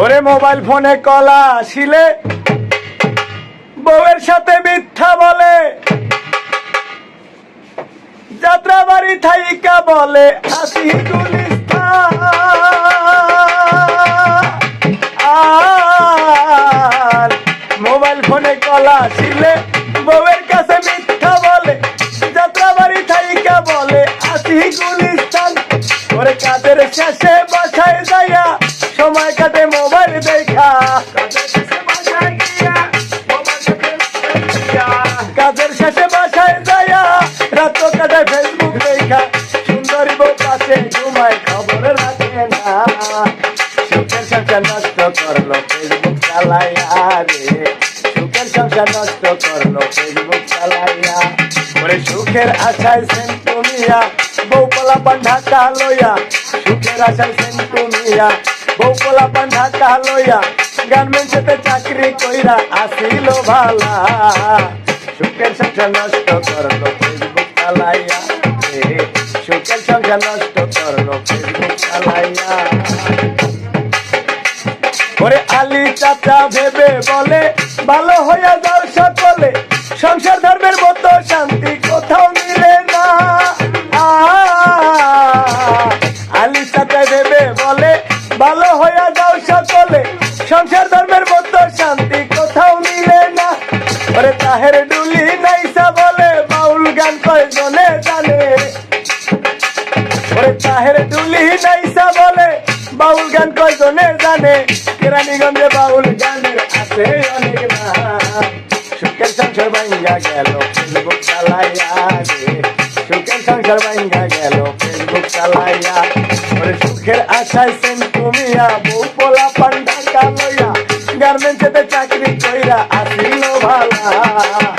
ওরে মোবাইল ফোনে কলা আসিলে বউয়ের সাথে মিথ্যা বলে। যাত্রা বাড়ি থাইকা বলে, আসি আর মোবাইল ফোনে কলা আসিলে বউয়ের কাছে মিথ্যা বলে যাত্রা বাড়ি থাইকা বলে, আসি গুলিস্তান। ওরে কাদের শেষে বাসায় যাইয়া সময় কাটে মোবাইল দেখা। কাজের শেষে বাসায় যাইয়া রাত কাটে ফেসবুক দেখা। সুন্দরী বউ পাশে ঘুমায়, খবর রাখে না। সুখের সংসার নষ্ট করল ফেসবুক চালাইয়া রে। সুখের সংসার নষ্ট করল ফেসবুক চালাইয়া। ওরে সুখের আশায় সেন তুমিয়া, বউ পোলা পান্ডা লইয়া। সুখের আশায় সেন তুমিয়া বউ পোলা পান্ডা লইয়া গার্মেন্টসেতে চাকরি কইরা আসিল ভালা। সুখের সংসার নষ্ট করল ফেসবুক চালাইয়া সুখের সংসার নষ্ট করল ফেসবুক চালাইয়া ওরে আলী চাচা ভেবে বলে, ভালো হইয়া যাও সকলে, সংসার ধর্মের মতো শান্তি সকলে সংসার ধর্মের মতো শান্তি কোথাও মিলে না। ওরে তাহের ডুলি নাইসা বলে, বাউল গান কয়জনে জানে? ওরে তাহের ডুলি নাইসা বলে, বাউল গান কয়জনে জানে? কেরানীগঞ্জে বাউল গানের আছে অনেক নাম সুখের সংসার ভাঙ্গা গেল, ফেসবুক চালাইয়া সুখের সংসার ভাঙ্গা গেল, ফেসবুক চালাইয়া। ওরে সুখের আশায় ঘুমিয়া বউ পান্ডা লইয়া গার্মেন্টসেতে চাকরি কইরা আসিল ভালা।